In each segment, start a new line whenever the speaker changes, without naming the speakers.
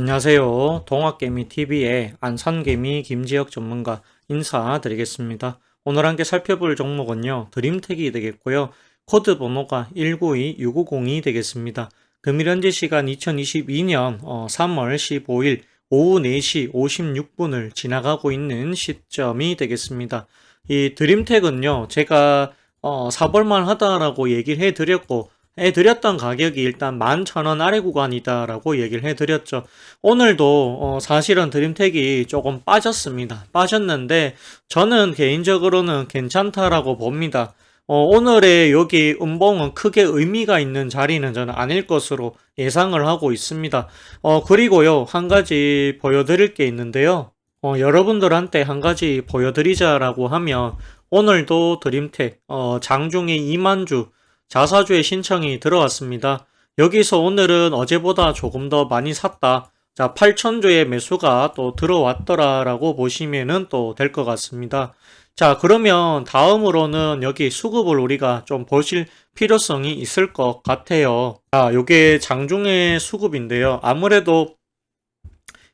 안녕하세요. 동학개미TV의 안산개미 김지혁 전문가 인사드리겠습니다. 오늘 함께 살펴볼 종목은요. 드림텍이 되겠고요. 코드 번호가 192650이 되겠습니다. 금일 현재 시간 2022년 3월 15일 오후 4시 56분을 지나가고 있는 시점이 되겠습니다. 이 드림텍은요. 제가 어, 사볼만 하다라고 얘기를 해드렸고 해드렸던 가격이 일단 11,000원 아래 구간이다라고 얘기를 해드렸죠. 오늘도 어, 사실은 드림텍이 조금 빠졌습니다. 빠졌는데 저는 개인적으로는 괜찮다라고 봅니다. 어, 오늘의 여기 음봉은 크게 의미가 있는 자리는 저는 아닐 것으로 예상을 하고 있습니다. 어, 그리고요, 한 가지 보여드릴 게 있는데요. 어, 여러분들한테 한 가지 보여드리자라고 하면 오늘도 드림텍 어, 장중에 2만주 자사주의 신청이 들어왔습니다. 여기서 오늘은 어제보다 조금 더 많이 샀다. 자, 8천조의 매수가 또 들어왔더라라고 보시면은 또 될 것 같습니다. 자, 그러면 다음으로는 여기 수급을 우리가 좀 보실 필요성이 있을 것 같아요. 자, 요게 장중의 수급인데요. 아무래도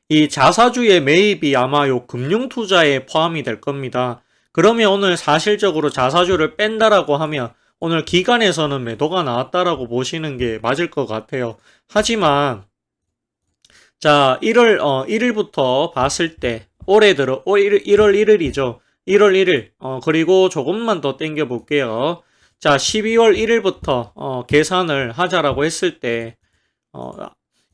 이 자사주의 매입이 아마 요 금융 투자에 포함이 될 겁니다. 그러면 오늘 사실적으로 자사주를 뺀다라고 하면 오늘 기간에서는 매도가 나왔다라고 보시는 게 맞을 것 같아요. 하지만 자 1월 어, 1일부터 봤을 때 올해 들어 1월 1일이죠. 1월 1일 어, 그리고 조금만 더 땡겨 볼게요. 자 12월 1일부터 어, 계산을 하자라고 했을 때 어,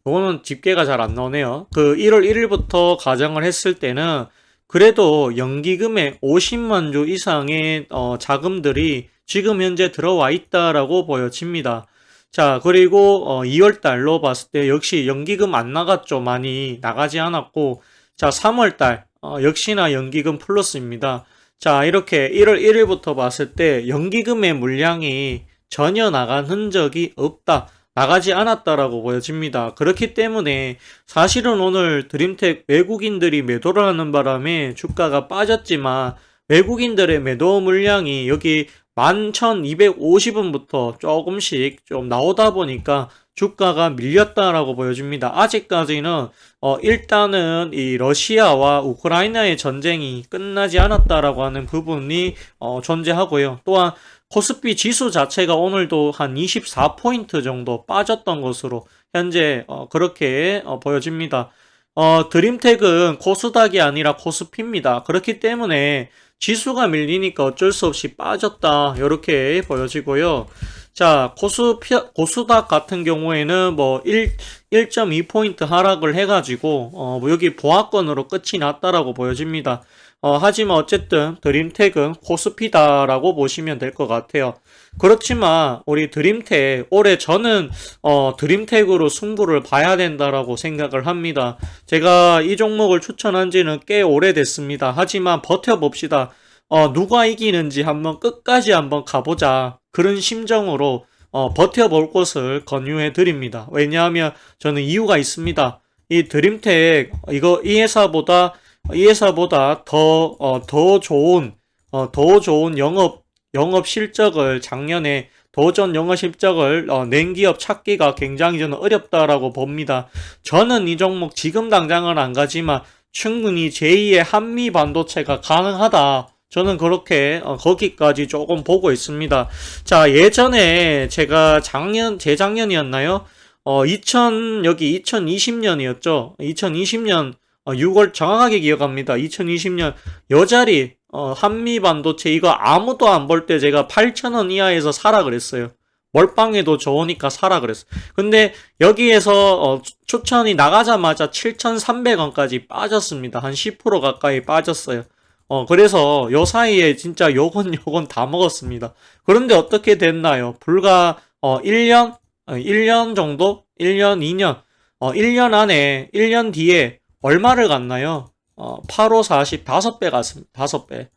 이거는 집계가 잘 안 나오네요. 그 1월 1일부터 가정을 했을 때는 그래도 연기금의 50만 주 이상의 어, 자금들이 지금 현재 들어와 있다라고 보여집니다. 자, 그리고 어, 2월 달로 봤을 때 역시 연기금 안 나갔죠. 많이 나가지 않았고 자, 3월 달 어, 역시나 연기금 플러스입니다. 자, 이렇게 1월 1일부터 봤을 때 연기금의 물량이 전혀 나간 흔적이 없다. 나가지 않았다라고 보여집니다. 그렇기 때문에 사실은 오늘 드림텍 외국인들이 매도를 하는 바람에 주가가 빠졌지만 외국인들의 매도 물량이 여기 11,250원부터 조금씩 좀 나오다 보니까 주가가 밀렸다라고 보여집니다. 아직까지는 어 일단은 이 러시아와 우크라이나의 전쟁이 끝나지 않았다라고 하는 부분이 어 존재하고요. 또한 코스피 지수 자체가 오늘도 한 24포인트 정도 빠졌던 것으로 현재 어 그렇게 어 보여집니다. 어 드림텍은 코스닥이 아니라 코스피입니다. 그렇기 때문에 지수가 밀리니까 어쩔 수 없이 빠졌다. 이렇게 보여지고요. 자, 고수, 고수닥 같은 경우에는 뭐 1, 1.2포인트 하락을 해가지고, 어, 뭐 여기 보합권으로 끝이 났다라고 보여집니다. 어, 하지만 어쨌든 드림텍은 코스피다라고 보시면 될 것 같아요. 그렇지만 우리 드림텍 올해 저는 어, 드림텍으로 승부를 봐야 된다라고 생각을 합니다. 제가 이 종목을 추천한 지는 꽤 오래됐습니다. 하지만 버텨봅시다. 어, 누가 이기는지 한번 끝까지 한번 가보자. 그런 심정으로 어, 버텨볼 것을 권유해 드립니다. 왜냐하면 저는 이유가 있습니다. 이 드림텍 이거 이 회사보다 이 회사보다 더, 어, 더 좋은, 어, 더 좋은 영업, 영업 실적을 작년에 도전 영업 실적을 어, 낸 기업 찾기가 굉장히 저는 어렵다라고 봅니다. 저는 이 종목 지금 당장은 안 가지만 충분히 제2의 한미 반도체가 가능하다. 저는 그렇게 어, 거기까지 조금 보고 있습니다. 자 예전에 제가 작년 재작년이었나요? 어 2000 여기 2020년이었죠. 2020년 6월 어, 정확하게 기억합니다. 2020년 여자리 어, 한미 반도체 이거 아무도 안 볼 때 제가 8,000원 이하에서 사라 그랬어요. 월방에도 좋으니까 사라 그랬어. 근데 여기에서 어, 추천이 나가자마자 7,300원까지 빠졌습니다. 한 10% 가까이 빠졌어요. 어, 그래서 요 사이에 진짜 요건 요건 다 먹었습니다. 그런데 어떻게 됐나요? 불과 어, 1년? 어, 1년 정도? 1년, 2년. 어, 1년 안에 1년 뒤에 얼마를 갔나요? 어, 8, 5, 40, 5배 갔습니다. 5배.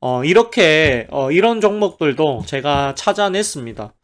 어, 이렇게, 어, 이런 종목들도 제가 찾아냈습니다.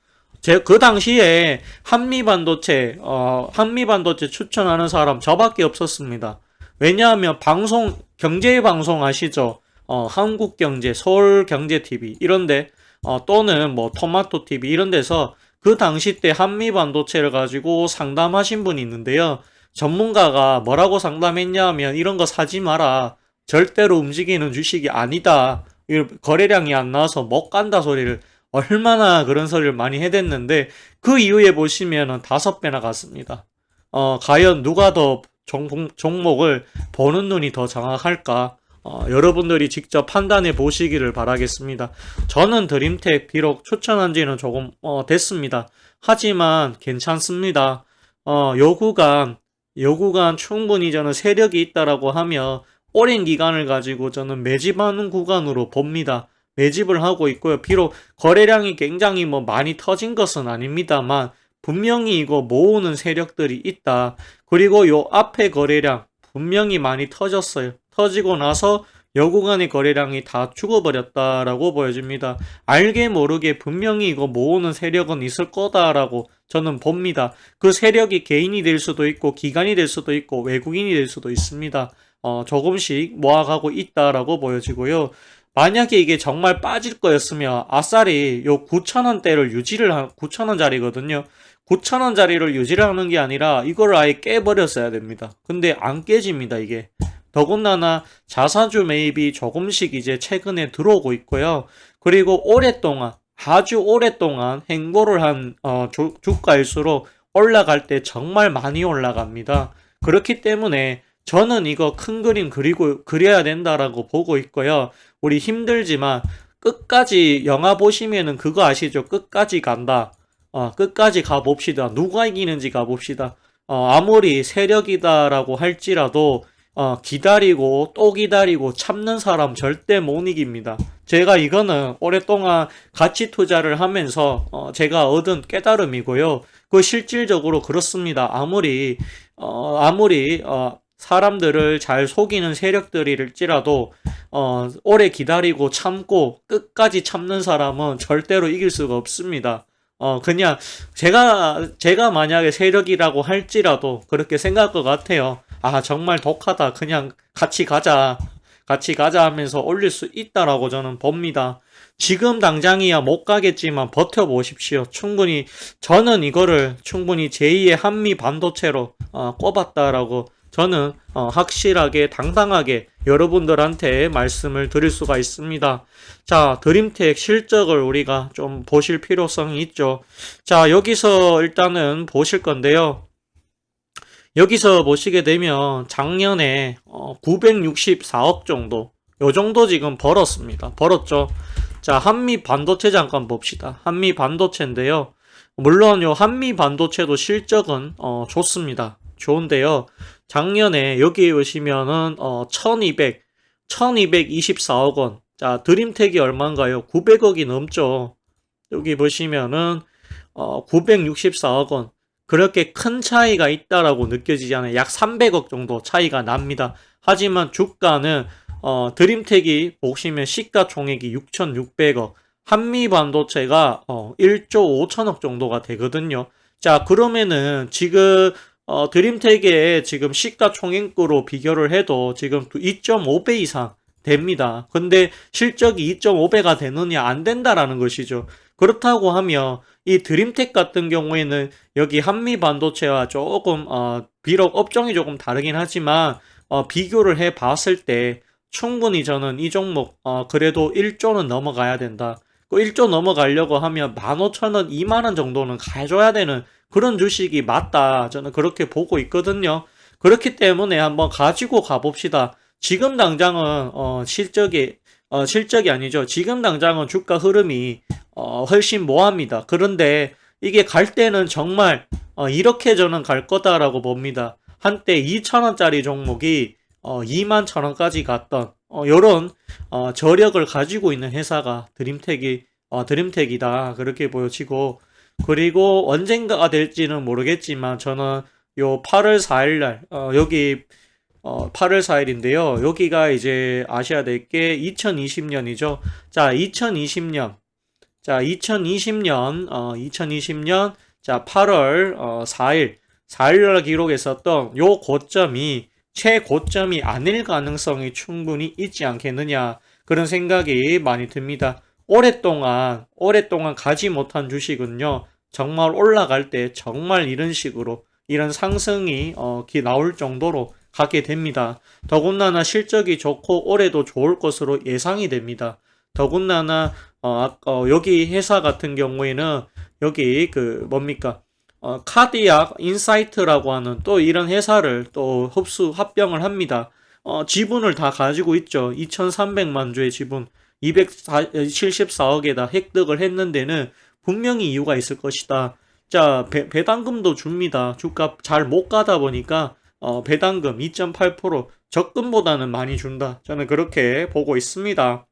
제, 그 당시에 한미반도체, 어, 한미반도체 추천하는 사람 저밖에 없었습니다. 왜냐하면 방송, 경제 방송 아시죠? 어, 한국경제, 서울경제TV, 이런데, 어, 또는 뭐 토마토TV 이런 데서 그 당시 때 한미반도체를 가지고 상담하신 분이 있는데요. 전문가가 뭐라고 상담했냐면 이런 거 사지 마라. 절대로 움직이는 주식이 아니다. 이 거래량이 안 나와서 못 간다 소리를 얼마나 그런 소리를 많이 해댔는데 그 이후에 보시면은 다섯 배나 갔습니다. 어, 과연 누가 더 종, 종목을 보는 눈이 더 정확할까? 어, 여러분들이 직접 판단해 보시기를 바라겠습니다. 저는 드림텍 비록 추천한 지는 조금 어, 됐습니다. 하지만 괜찮습니다. 어, 요 구간, 요 구간 충분히 저는 세력이 있다라고 하며 오랜 기간을 가지고 저는 매집하는 구간으로 봅니다. 매집을 하고 있고요. 비록 거래량이 굉장히 뭐 많이 터진 것은 아닙니다만 분명히 이거 모으는 세력들이 있다. 그리고 요 앞에 거래량 분명히 많이 터졌어요. 터지고 나서 여 구간의 거래량이 다 죽어버렸다라고 보여집니다. 알게 모르게 분명히 이거 모으는 세력은 있을 거다라고 저는 봅니다. 그 세력이 개인이 될 수도 있고 기관이 될 수도 있고 외국인이 될 수도 있습니다. 어, 조금씩 모아가고 있다라고 보여지고요. 만약에 이게 정말 빠질 거였으면 아싸리 요 9,000원대를 유지를 한 9,000원짜리거든요. 9,000원짜리를 유지를 하는 게 아니라 이걸 아예 깨버렸어야 됩니다. 근데 안 깨집니다, 이게. 더군다나 자사주 매입이 조금씩 이제 최근에 들어오고 있고요. 그리고 오랫동안, 아주 오랫동안 행보를 한 어, 주, 주가일수록 올라갈 때 정말 많이 올라갑니다. 그렇기 때문에 저는 이거 큰 그림 그리고 그려야 된다라고 보고 있고요. 우리 힘들지만 끝까지 영화 보시면은 그거 아시죠? 끝까지 간다. 어, 끝까지 가봅시다. 누가 이기는지 가봅시다. 어, 아무리 세력이다라고 할지라도 어, 기다리고 또 기다리고 참는 사람 절대 못 이깁니다. 제가 이거는 오랫동안 가치 투자를 하면서 어, 제가 얻은 깨달음이고요. 그 실질적으로 그렇습니다. 아무리 어, 아무리 어, 사람들을 잘 속이는 세력들일지라도 어, 오래 기다리고 참고 끝까지 참는 사람은 절대로 이길 수가 없습니다. 어, 그냥 제가 제가 만약에 세력이라고 할지라도 그렇게 생각할 것 같아요. 아, 정말 독하다. 그냥 같이 가자. 같이 가자 하면서 올릴 수 있다라고 저는 봅니다. 지금 당장이야 못 가겠지만 버텨보십시오. 충분히, 저는 이거를 충분히 제2의 한미 반도체로 어, 꼽았다라고 저는 어, 확실하게 당당하게 여러분들한테 말씀을 드릴 수가 있습니다. 자, 드림텍 실적을 우리가 좀 보실 필요성이 있죠. 자, 여기서 일단은 보실 건데요. 여기서 보시게 되면 작년에 어, 964억 정도 요 정도 지금 벌었습니다. 벌었죠. 자, 한미 반도체 잠깐 봅시다. 한미 반도체인데요. 물론 요 한미 반도체도 실적은 어, 좋습니다. 좋은데요. 작년에 여기 보시면은 어, 1200, 1224억 원. 자, 드림텍이 얼마인가요? 900억이 넘죠. 여기 보시면은 어, 964억 원. 그렇게 큰 차이가 있다라고 느껴지지 않아요. 약 300억 정도 차이가 납니다. 하지만 주가는 어, 드림텍이 보시면 시가총액이 6,600억, 한미 반도체가 어, 1조 5천억 정도가 되거든요. 자, 그러면은 지금 어, 드림텍의 지금 시가총액으로 비교를 해도 지금 2.5배 이상 됩니다. 근데 실적이 2.5배가 되느냐 안 된다라는 것이죠. 그렇다고 하면 이 드림텍 같은 경우에는 여기 한미 반도체와 조금 어, 비록 업종이 조금 다르긴 하지만 어, 비교를 해 봤을 때 충분히 저는 이 종목 어, 그래도 1조는 넘어가야 된다. 그 1조 넘어가려고 하면 15,000원, 2만원 정도는 가져야 되는 그런 주식이 맞다. 저는 그렇게 보고 있거든요. 그렇기 때문에 한번 가지고 가봅시다. 지금 당장은 어, 실적이 어, 실적이 아니죠. 지금 당장은 주가 흐름이 어, 훨씬 모합니다. 그런데 이게 갈 때는 정말 어, 이렇게 저는 갈 거다라고 봅니다. 한때 2,000원짜리 종목이 어, 2만 1,000원까지 갔던 어, 요런 어, 저력을 가지고 있는 회사가 드림텍이 어, 드림텍이다 그렇게 보여지고 그리고 언젠가가 될지는 모르겠지만 저는 요 8월 4일날 어, 여기 어, 8월 4일인데요. 여기가 이제 아셔야 될 게 2020년이죠. 자, 2020년. 자, 2020년, 어, 2020년, 자, 8월 어, 4일, 4일날 기록했었던 요 고점이 최고점이 아닐 가능성이 충분히 있지 않겠느냐. 그런 생각이 많이 듭니다. 오랫동안, 오랫동안 가지 못한 주식은요, 정말 올라갈 때 정말 이런 식으로 이런 상승이 어, 기- 나올 정도로 가게 됩니다. 더군다나 실적이 좋고 올해도 좋을 것으로 예상이 됩니다. 더군다나 어, 아- 어, 여기 회사 같은 경우에는 여기 그 뭡니까 어, 카디악 인사이트라고 하는 또 이런 회사를 또 흡수 합병을 합니다. 어, 지분을 다 가지고 있죠. 2,300만 주의 지분 274억에다 획득을 했는 데는 분명히 이유가 있을 것이다. 자, 배, 배당금도 줍니다. 주가 잘 못 가다 보니까 어, 배당금 2.8% 적금보다는 많이 준다. 저는 그렇게 보고 있습니다.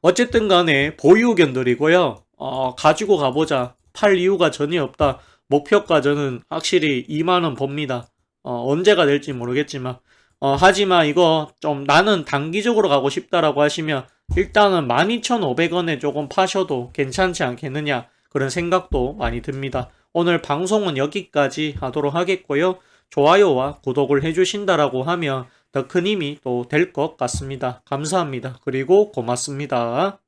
어쨌든 간에 보유 의견들이고요. 어, 가지고 가보자. 팔 이유가 전혀 없다. 목표가 저는 확실히 2만원 봅니다. 어, 언제가 될지 모르겠지만. 어, 하지만 이거 좀 나는 단기적으로 가고 싶다라고 하시면 일단은 12,500원에 조금 파셔도 괜찮지 않겠느냐. 그런 생각도 많이 듭니다. 오늘 방송은 여기까지 하도록 하겠고요. 좋아요와 구독을 해주신다라고 하면 더 큰 힘이 또 될 것 같습니다. 감사합니다. 그리고 고맙습니다.